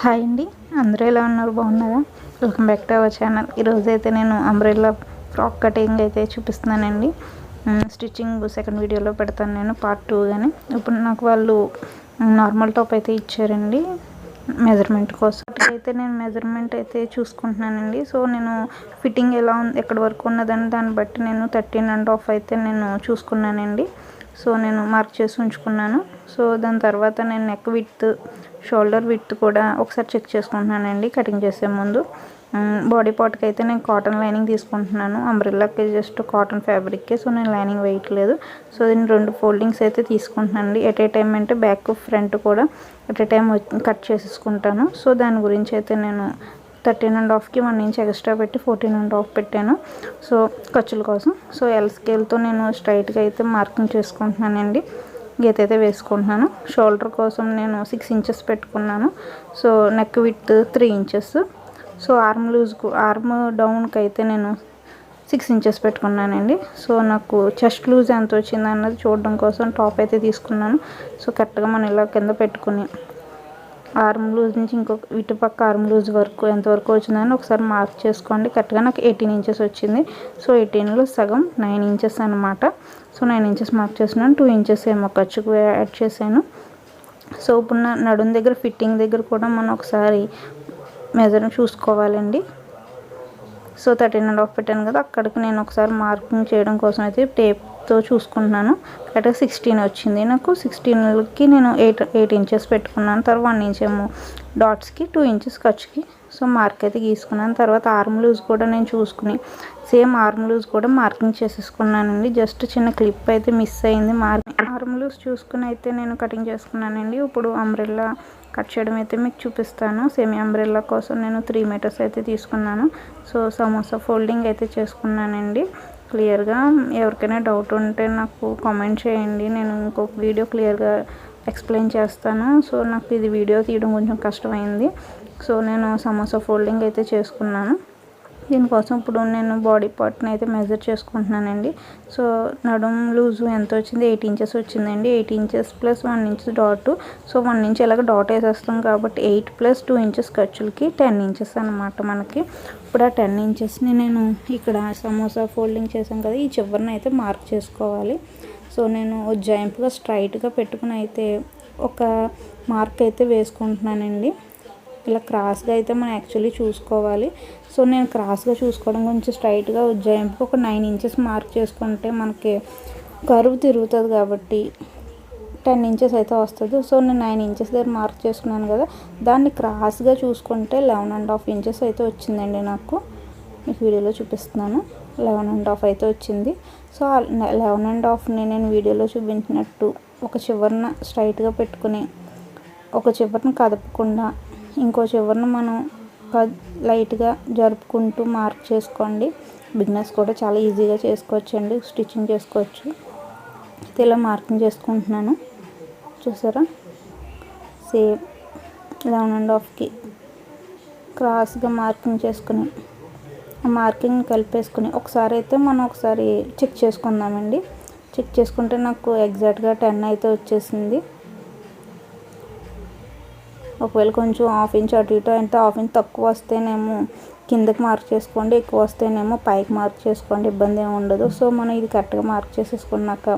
Hi అండి. అందరూ ఎలా ఉన్నారు? బాగున్నారా? Welcome back to our channel ఈరోజు అయితే నేను అంబ్రెల్లా ఫ్రాక్ కటింగ్ అయితే చూపిస్తున్నానండి. స్టిచ్చింగ్ సెకండ్ వీడియోలో పెడతాను నేను పార్ట్ టూ కానీ ఇప్పుడు నాకు వాళ్ళు నార్మల్ టాప్ అయితే ఇచ్చారండి మెజర్మెంట్ కోసం. అయితే నేను మెజర్మెంట్ అయితే చూసుకుంటున్నానండి. సో నేను ఫిట్టింగ్ ఎలా ఉంది ఎక్కడి వరకు ఉన్నదని దాన్ని బట్టి నేను థర్టీన్ అండ్ హాఫ్ అయితే నేను చూసుకున్నానండి. సో నేను మార్క్ చేసి ఉంచుకున్నాను. సో దాని తర్వాత నేను నెక్ విత్ షోల్డర్ విత్ కూడా ఒకసారి చెక్ చేసుకుంటున్నానండి కటింగ్ చేసే ముందు. బాడీ పార్ట్కి అయితే నేను కాటన్ లైనింగ్ తీసుకుంటున్నాను. అంబ్రిల్లాకి జస్ట్ కాటన్ ఫ్యాబ్రిక్కే సో నేను లైనింగ్ వేయట్లేదు సో నేను రెండు ఫోల్డింగ్స్ అయితే తీసుకుంటున్నానండి. ఎట్ ఏ టైం అంటే బ్యాక్ ఫ్రంట్ కూడా ఎట్ ఏ టైం కట్ చేసేసుకుంటాను. సో దాని గురించి అయితే నేను థర్టీన్ అండ్ హాఫ్కి వన్ ఇంచ్ ఎక్స్ట్రా పెట్టి ఫోర్టీన్ అండ్ హాఫ్ పెట్టాను. సో ఖర్చుల కోసం. సో ఎల్ స్కేల్తో నేను స్ట్రైట్గా అయితే మార్కింగ్ చేసుకుంటున్నానండి. గీత అయితే వేసుకుంటున్నాను. షోల్డర్ కోసం నేను సిక్స్ ఇంచెస్ పెట్టుకున్నాను. So neck with three inches so arm loose arm డౌన్కి అయితే నేను సిక్స్ ఇంచెస్ పెట్టుకున్నానండి. సో నాకు చెస్ట్ లూజ్ ఎంత వచ్చింది అన్నది చూడడం కోసం టాప్ అయితే తీసుకున్నాను. సో కరెక్ట్గా మనం ఇలా కింద పెట్టుకుని ఆర్మ్ లూజ్ నుంచి ఇంకొక ఇటుపక్క ఆర్మ్ లూజ్ వరకు ఎంతవరకు వచ్చిందని ఒకసారి మార్క్ చేసుకోండి. కరెక్ట్గా నాకు ఎయిటీన్ ఇంచెస్ వచ్చింది. సో ఎయిటీన్లో సగం నైన్ ఇంచెస్ అనమాట సో నైన్ ఇంచెస్ మార్క్ చేసినాను టూ ఇంచెస్ ఏమో ఖర్చుకు యాడ్ చేశాను. సో ఇప్పుడు నా నడుం దగ్గర ఫిట్టింగ్ దగ్గర కూడా మనం ఒకసారి మెజర్ చూసుకోవాలండి. సో థర్టీన్ అండ్ హాఫ్ పెట్టాను కదా అక్కడికి నేను ఒకసారి మార్కింగ్ చేయడం కోసం అయితే టేప్ తో చూసుకుంటున్నాను. కరెక్ట్గా సిక్స్టీన్ వచ్చింది నాకు. సిక్స్టీన్కి నేను ఎయిట్ ఎయిట్ ఇంచెస్ పెట్టుకున్నాను. తర్వాత వన్ ఇంచ్ ఏమో డాట్స్కి టూ ఇంచెస్ ఖర్చుకి సో మార్క్ అయితే గీసుకున్నాను. తర్వాత ఆర్మ్ లూజ్ కూడా నేను చూసుకుని సేమ్ ఆర్మ్ లూజ్ కూడా మార్కింగ్ చేసేసుకున్నానండి. జస్ట్ చిన్న క్లిప్ అయితే మిస్ అయింది మార్క్ ఆర్మ్ లూజ్ చూసుకుని అయితే నేను కటింగ్ చేసుకున్నానండి. ఇప్పుడు అంబ్రెల్లా కట్ చేయడం అయితే మీకు చూపిస్తాను. సెమీ అంబ్రెల్లా కోసం నేను త్రీ మీటర్స్ అయితే తీసుకున్నాను. సో సమోసా ఫోల్డింగ్ అయితే చేసుకున్నానండి. క్లియర్గా. ఎవరికైనా డౌట్ ఉంటే నాకు కామెంట్ చేయండి. నేను ఇంకొక వీడియో క్లియర్గా ఎక్స్ప్లెయిన్ చేస్తాను. సో నాకు ఇది వీడియో తీయడం కొంచెం కష్టమైంది. సో నేను సమోసా ఫోల్డింగ్ అయితే చేసుకున్నాను. దీనికోసం ఇప్పుడు నేను బాడీ పార్ట్ని అయితే మెజర్ చేసుకుంటున్నానండి. సో నడుం లూజు ఎంత వచ్చింది? ఎయిట్ ఇంచెస్ వచ్చిందండి. Eight inches plus one inch dot so one inch ఇలాగ డాట్ వేసేస్తాం కాబట్టి ఎయిట్ ప్లస్ టూ ఇంచెస్ ఖర్చులకి టెన్ ఇంచెస్ అనమాట మనకి. ఇప్పుడు ఆ టెన్ ఇంచెస్ని నేను ఇక్కడ సమోసా ఫోల్డింగ్ చేసాం కదా ఈ చివరిని అయితే మార్క్ చేసుకోవాలి. సో నేను జాయింట్గా స్ట్రైట్గా పెట్టుకుని అయితే ఒక మార్క్ అయితే వేసుకుంటున్నానండి. ఇలా క్రాస్గా అయితే మనం యాక్చువల్లీ చూసుకోవాలి. సో నేను క్రాస్గా చూసుకోవడం కొంచెం స్ట్రైట్గా ఉజ్జాయింపుకి ఒక నైన్ ఇంచెస్ మార్క్ చేసుకుంటే మనకి కరువు తిరుగుతుంది కాబట్టి టెన్ ఇంచెస్ అయితే వస్తుంది. సో నేను నైన్ ఇంచెస్ దగ్గర మార్క్ చేసుకున్నాను కదా దాన్ని క్రాస్గా చూసుకుంటే లెవెన్ అండ్ హాఫ్ ఇంచెస్ అయితే వచ్చిందండి నాకు. మీకు వీడియోలో చూపిస్తున్నాను. లెవెన్ అండ్ హాఫ్ అయితే వచ్చింది. సో లెవెన్ అండ్ హాఫ్ని నేను వీడియోలో చూపించినట్టు ఒక చివరిన స్ట్రైట్గా పెట్టుకుని ఒక చివరిని కదపకుండా ఇంకో చివరిన మనం లైట్గా జరుపుకుంటూ మార్క్ చేసుకోండి. బిజినెస్ కూడా చాలా ఈజీగా చేసుకోవచ్చు అండి స్టిచ్చింగ్ చేసుకోవచ్చు. అయితే ఇలా మార్కింగ్ చేసుకుంటున్నాను. చూసారా? సేమ్ లెవెన్ అండ్ హాఫ్కి క్రాస్గా మార్కింగ్ చేసుకుని మార్కింగ్ కలిపేసుకుని ఒకసారి అయితే మనం ఒకసారి చెక్ చేసుకుందామండి. చెక్ చేసుకుంటే నాకు ఎగ్జాక్ట్గా టెన్ అయితే వచ్చేసింది. ఒకవేళ కొంచెం హాఫ్ ఇంచ్ అటు ఇటు అంటే హాఫ్ ఇంచ్ తక్కువ వస్తేనేమో కిందకి మార్క్ చేసుకోండి ఎక్కువ వస్తేనేమో పైకి మార్క్ చేసుకోండి ఇబ్బంది ఏమి ఉండదు. సో మనం ఇది కరెక్ట్గా మార్క్ చేసేసుకున్నాక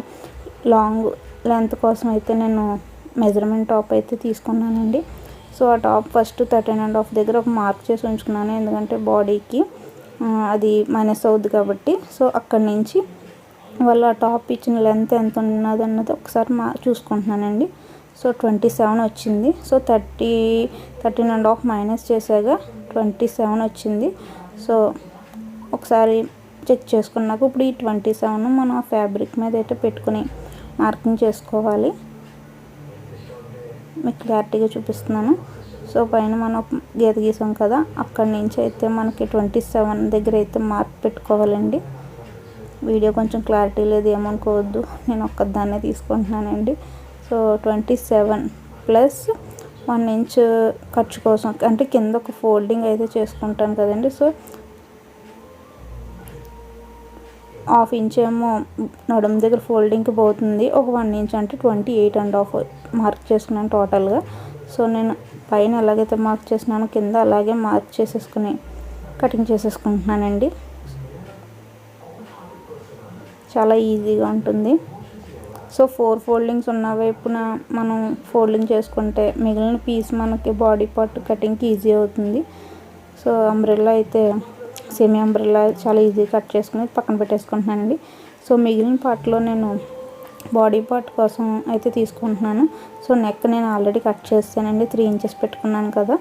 లాంగ్ లెంత్ కోసం అయితే నేను మెజర్మెంట్ టాప్ అయితే తీసుకున్నానండి. సో ఆ top first thirteen and half దగ్గర ఒక మార్క్ చేసి ఉంచుకున్నాను. ఎందుకంటే బాడీకి అది మైనస్ అవుద్ది కాబట్టి. సో అక్కడి నుంచి వాళ్ళ టాప్ ఇచ్చిన లెంత్ ఎంత ఉన్నది అన్నది ఒకసారి మా చూసుకుంటున్నానండి. సో ట్వంటీ సెవెన్ వచ్చింది. So thirty thirteen and half minus చేసాక ట్వంటీ సెవెన్ వచ్చింది. సో ఒకసారి చెక్ చేసుకున్నాక ఇప్పుడు ఈ ట్వంటీ సెవెన్ మనం ఫ్యాబ్రిక్ మీద అయితే పెట్టుకుని మార్కింగ్ చేసుకోవాలి. మీకు క్లారిటీగా చూపిస్తున్నాను. సో పైన మనం గీత గీసాం కదా అక్కడి నుంచి అయితే మనకి ట్వంటీ సెవెన్ దగ్గర అయితే మార్క్ పెట్టుకోవాలండి. వీడియో కొంచెం క్లారిటీ లేదు ఏమనుకోవద్దు. నేను ఒక్కదాన్నే తీసుకుంటున్నానండి. So twenty seven plus one inch ఖర్చు కోసం. అంటే కింద ఒక ఫోల్డింగ్ అయితే చేసుకుంటాను కదండి. సో హాఫ్ ఇంచ్ ఏమో నడుము దగ్గర ఫోల్డింగ్కి పోతుంది. ఒక వన్ ఇంచ్ అంటే twenty eight and half mark చేసుకున్నాను టోటల్గా. సో నేను పైన ఎలాగైతే మార్క్ చేసినానో కింద అలాగే మార్క్ చేసేసుకుని కటింగ్ చేసేసుకుంటున్నానండి. చాలా ఈజీగా ఉంటుంది. సో ఫోర్ ఫోల్డింగ్స్ ఉన్న వైపున మనం ఫోల్డింగ్ చేసుకుంటే మిగిలిన పీస్ మనకి బాడీ పార్ట్ కటింగ్కి ఈజీ అవుతుంది. సో అంబ్రెల్లా అయితే సెమీ అంబ్రెల్లా చాలా ఈజీగా కట్ చేసుకుని పక్కన పెట్టేసుకుంటున్నానండి. సో మిగిలిన పార్ట్లో నేను బాడీ పార్ట్ కోసం అయితే తీసుకుంటున్నాను. సో నెక్ నేను ఆల్రెడీ కట్ చేస్తానండి. త్రీ ఇంచెస్ పెట్టుకున్నాను కదా.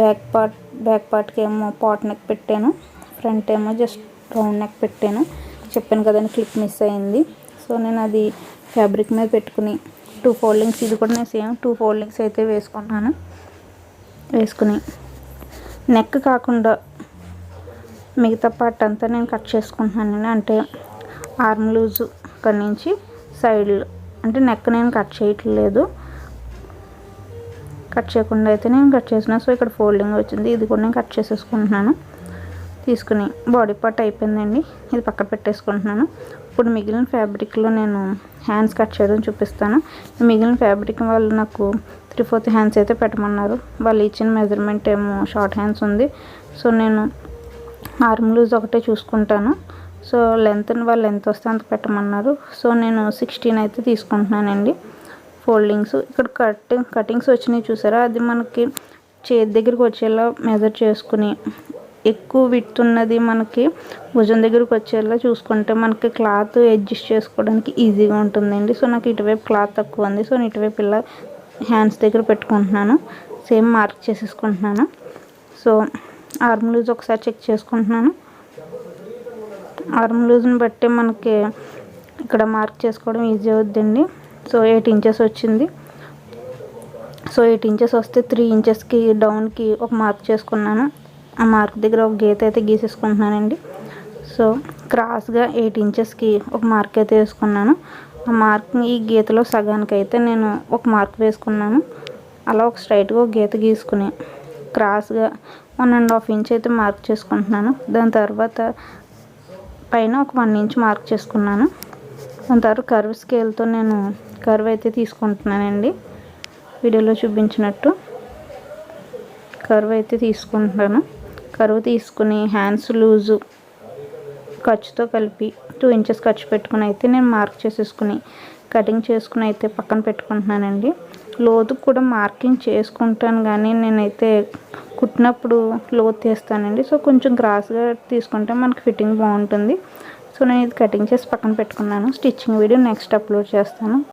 బ్యాక్ పార్ట్ బ్యాక్ పార్ట్కి ఏమో పాట్ నెక్ పెట్టాను. ఫ్రంట్ ఏమో జస్ట్ రౌండ్ నెక్ పెట్టాను. చెప్పాను కదండి క్లిప్ మిస్ అయింది. సో నేను అది ఫ్యాబ్రిక్ మీద పెట్టుకుని టూ ఫోల్డింగ్స్ ఇది కూడా నేను సేమ్ టూ ఫోల్డింగ్స్ అయితే వేసుకున్నాను. వేసుకుని నెక్ కాకుండా మిగతా పార్ట్ అంతా నేను కట్ చేసుకుంటున్నాను. అంటే ఆర్మ్ లూజు అక్కడి నుంచి సైడ్ అంటే నెక్ నేను కట్ చేయట్లేదు. కట్ చేయకుండా అయితే నేను కట్ చేసిన సో ఇక్కడ ఫోల్డింగ్ వచ్చింది. ఇది కూడా నేను కట్ చేసేసుకుంటున్నాను. తీసుకుని బాడీ పార్ట్ అయిపోయిందండి. ఇది పక్కన పెట్టేసుకుంటున్నాను. ఇప్పుడు మిగిలిన ఫ్యాబ్రిక్లో నేను హ్యాండ్స్ కట్ చేయడం చూపిస్తాను. మిగిలిన ఫ్యాబ్రిక్ వాళ్ళు నాకు త్రీ ఫోర్త్ హ్యాండ్స్ అయితే పెట్టమన్నారు. వాళ్ళు ఇచ్చిన మెజర్మెంట్ ఏమో షార్ట్ హ్యాండ్స్ ఉంది. సో నేను ఆర్మ్ లూజ్ ఒకటే చూసుకుంటాను. సో లెంత్ వాళ్ళు ఎంత వస్తే అంత పెట్టమన్నారు. సో నేను సిక్స్టీన్ అయితే తీసుకుంటున్నానండి. ఫోల్డింగ్స్ ఇక్కడ కట్ కటింగ్స్ వచ్చినాయి చూసారా? అది మనకి చేతి దగ్గరికి వచ్చేలా మెజర్ చేసుకుని ఎక్కువ విత్ ఉన్నది మనకి భుజం దగ్గరకు వచ్చేలా చూసుకుంటే మనకి క్లాత్ అడ్జస్ట్ చేసుకోవడానికి ఈజీగా ఉంటుందండి. సో నాకు ఇటువైపు క్లాత్ తక్కువ ఉంది. సో నేను ఇటువైపు ఇలా హ్యాండ్స్ దగ్గర పెట్టుకుంటున్నాను. సేమ్ మార్క్ చేసేసుకుంటున్నాను. సో ఆర్మ్ లూజ్ ఒకసారి చెక్ చేసుకుంటున్నాను. ఆర్మ్ లూజ్ని బట్టి మనకి ఇక్కడ మార్క్ చేసుకోవడం ఈజీ అవుద్దండి. సో ఎయిట్ ఇంచెస్ వచ్చింది. సో ఎయిట్ ఇంచెస్ వస్తే త్రీ ఇంచెస్కి డౌన్కి ఒక మార్క్ చేసుకున్నాను. ఆ మార్క్ దగ్గర ఒక గీత అయితే గీసేసుకుంటున్నానండి. సో క్రాస్గా ఎయిట్ ఇంచెస్కి ఒక మార్క్ అయితే వేసుకున్నాను. ఆ మార్క్ ఈ గీతలో సగానికి అయితే నేను ఒక మార్క్ వేసుకున్నాను. అలా ఒక స్ట్రైట్గా ఒక గీత గీసుకుని క్రాస్గా వన్ అండ్ హాఫ్ ఇంచ్ అయితే మార్క్ చేసుకుంటున్నాను. దాని తర్వాత పైన ఒక వన్ ఇంచ్ మార్క్ చేసుకున్నాను. దాని తర్వాత కర్వ్ స్కేల్తో నేను కర్వ్ అయితే తీసుకుంటున్నానండి. వీడియోలో చూపించినట్టు కర్వ్ అయితే తీసుకుంటున్నాను. కరువు తీసుకుని హ్యాండ్స్ లూజు ఖర్చుతో కలిపి టూ ఇంచెస్ ఖర్చు పెట్టుకుని అయితే నేను మార్క్ చేసేసుకుని కటింగ్ చేసుకుని అయితే పక్కన పెట్టుకుంటున్నానండి. లోతు కూడా మార్కింగ్ చేసుకుంటాను కానీ నేనైతే కుట్టినప్పుడు లోతు తీస్తానండి. సో కొంచెం గ్రాస్గా తీసుకుంటే మనకి ఫిట్టింగ్ బాగుంటుంది. సో నేను ఇది కటింగ్ చేసి పక్కన పెట్టుకున్నాను. స్టిచ్చింగ్ వీడియో నెక్స్ట్ అప్లోడ్ చేస్తాను.